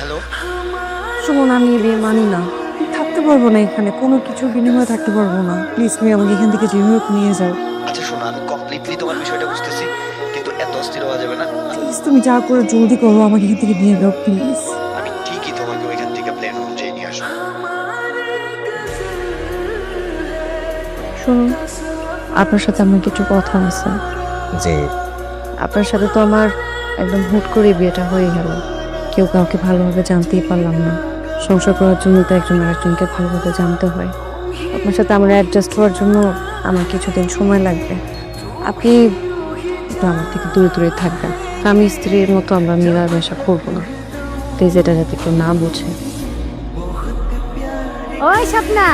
Hello Suman আমি এ বিয়ে মানি না। থাকতে পারব না এখানে কোনো কিছুর বিনিময়ে থাকতে পারব না। প্লিজ তুমি আমাকে এখান থেকে যেভাবে হোক নিয়ে যাও। আচ্ছা শোনো আমি কমপ্লিটলি তোমার বিষয়টা বুঝতেছি কিন্তু এত অস্থির হওয়া যাবে না। প্লিজ তুমি যা করে জলদি করো আমাকে এখান থেকে নিয়ে যাও প্লিজ আমি ঠিকই তোমাকে ওইখান থেকে প্ল্যান অনুযায়ী নিয়ে আসব। শুনুন আপনার সাথে আমার কিছু কথা আছে। যে? আপনার সাথে তো আমার একদম হুট করে বিয়েটা হয়ে গেল। কেউ কাউকে ভালোভাবে জানতেই পারলাম না। সংসার করার জন্য তো একজন আরেকজনকে ভালোভাবে জানতে হয়। আপনার সাথে আমার অ্যাডজাস্ট হওয়ার জন্য আমার কিছুদিন সময় লাগবে। আপনি আমার থেকে দূরে দূরে থাকবেন। স্বামী স্ত্রীর মতো আমরা মেলামেশা করব না। প্লিজ এটা যাতে কেউ না বোঝে। ওই স্বপ্না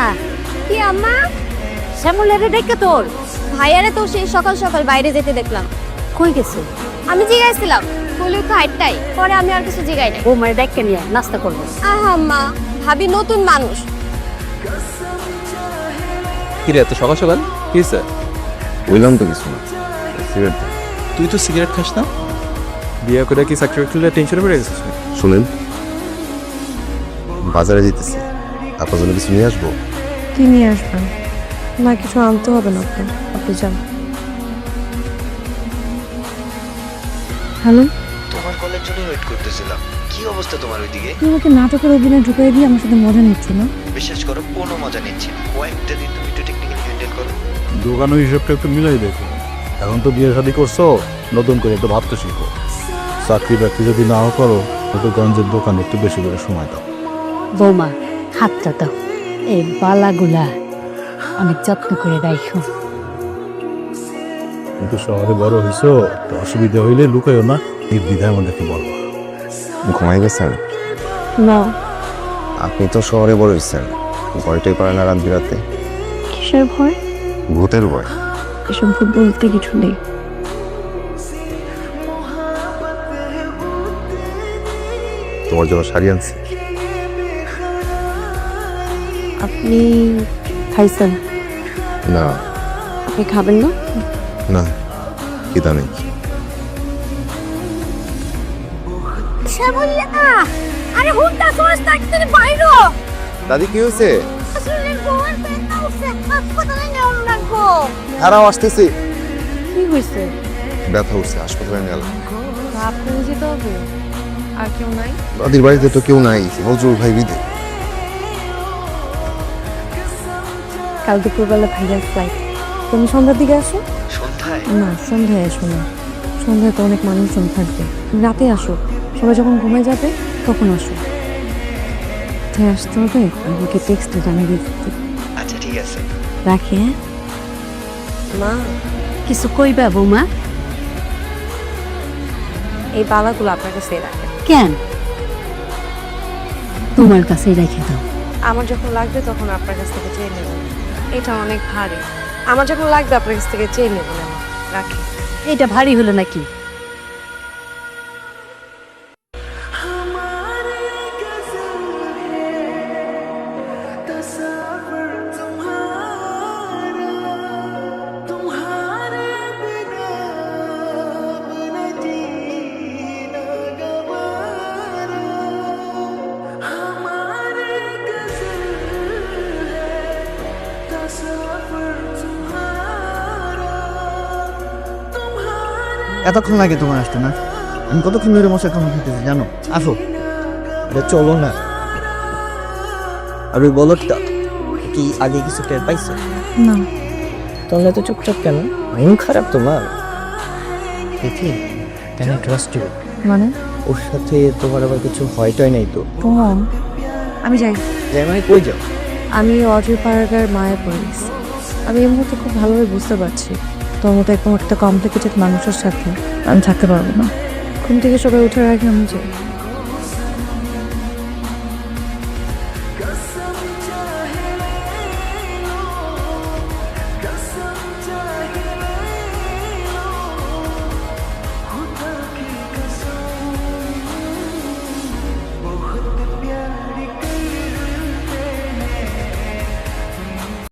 কি আম্মা? শ্যামলের দেখে তোর। ভাইয়ারে তো সেই সকাল সকাল বাইরে যেতে দেখলাম। কই গেছে? আমি জিগাইছিলাম বলে তো হাইটটাই পরে আমি আর কিছু জিগাই নাই। ও মানে দেখকে নিয়ে নাস্তা করব? আহা আম্মা ভাবি নতুন মানুষ। কিরে এত সকাল সকাল? কি হয়েছে বললাম তো কিছু না। সিগারেট তুই তো সিগারেট খাস না? বিয়ে করে কি চাকরি বাকরি টেনশনে পড়ে গেছিস শুনেন বাজারে যেতেছি। আপনার জন্য কিছু নিয়ে আসব? কি নিয়ে আসবেন? না কিছু আনতে হবে না আপনার। আপনি যান। হ্যালো? তোমার কলের জন্য ওয়েট করতেছিলাম। কি অবস্থা তোমার ওইদিকে? তুমি আমাকে নাটকের অভিনয় ঢুকাই দিয়ে আমার সাথে মজা নিচ্ছ না? বিশ্বাস করো কোনো মজা নিচ্ছি না। কয়েকটা দিন তুমি একটু টেকনিক্যালি হ্যান্ডেল করো। দোকানের হিসাবটা একটু মিলাই দেখো। এখন তো বিয়ে শাদি করছ নতুন করে একটু ভাবতে শিখো। চাকরি বাকরি যদি নাও করো তো গঞ্জের দোকানে একটু বেশি করে সময় দাও। বৌমা হাতটা দাও। এই বালাগুলা অনেক যত্ন করে রাখো কিন্তু শহরে বড় হইছো তো অসুবিধা হইলে লুকাইও না। নির্দ্বিধায় আমাদেরকে বলব? ঘুমাই গেছেন না। আপনি তো শহরে বড় হয়েছেন। ভয়টাই পারে না রাত? বিরাতে কিসের ভয়? ভূতের ভয়। এসব ভূত বলতে কিছু নেই। তোমার জন্য শাড়ি আনছি। আপনি খাইছেন? না। আপনি খাবেন না? না খিদা নেই। আরে হুন্ডা থাকতে বাইরো দাদি কি হয়েছে? আসলে গোয়ার পেটটা উঠছে। হাসপাতালে নেওয়া লাগবো। হারাও আসতেছি। কি হয়েছে? ব্যথা উঠছে হাসপাতালে নিয়ে গেলাম আপনাকে যেতে হবে? আর কেউ নাই? দাদির বাড়িতে তো কেউ নাই। নজরুল ভাই বিদে। কাল দুপুরবেলা ভাইয়ার ফ্লাইট তুমি সন্ধ্যার দিকে আসো? সন্ধ্যায়? না সন্ধ্যায় এসো না। সন্ধ্যায় তো অনেক মানুষজন থাকবে। তুমি রাতে আসো। সবাই যখন ঘুমায় যাবে তখন আসো। কোথায় আসতে হবে? আমাকে টেক্সটে জানিয়ে দিতে। আচ্ছা ঠিক আছে। রাখি হ্যাঁ? মা কিছু কইবা বৌমা? এই বালাগুলো আপনার কাছে রাখেন। কেন? তোমার কাছেই রেখে দাও। আমার যখন লাগবে তখন আপনার কাছ থেকে চেয়ে নেবেন এটা অনেক ভারী। আমার যখন লাগবে আপনার কাছ থেকে চেয়ে আমি রাখি। এটা ভারী হলো নাকি? এতক্ষণ লাগে তোমার আসতে না? আমি কতক্ষণ ধরে মশা কামড় খেতেছি জানো? আসো। আরে চলো না। আর ওই বলদটা কি আগে কিছু টের পাইছো? না। তাহলে তো চুপচাপ কেন? মন খারাপ তোমার। দেখি কেন ট্রাস্ট ইউ মানে? ওর সাথে তোমার আবার কিছু হয়টাই নাই তো? প্রমাণ আমি যাই। যে মানে কই যাও? আমি অজয় পাড়াগার মায়া পড়ে আমি এই মুহূর্তে খুব ভালোভাবে বুঝতে পারছি। তোর মতো একদম একটা কমপ্লিকেটেড মানুষের সাথে আমি থাকতে পারব না। ঘুম থেকে সবাই উঠে আগে আমি যাই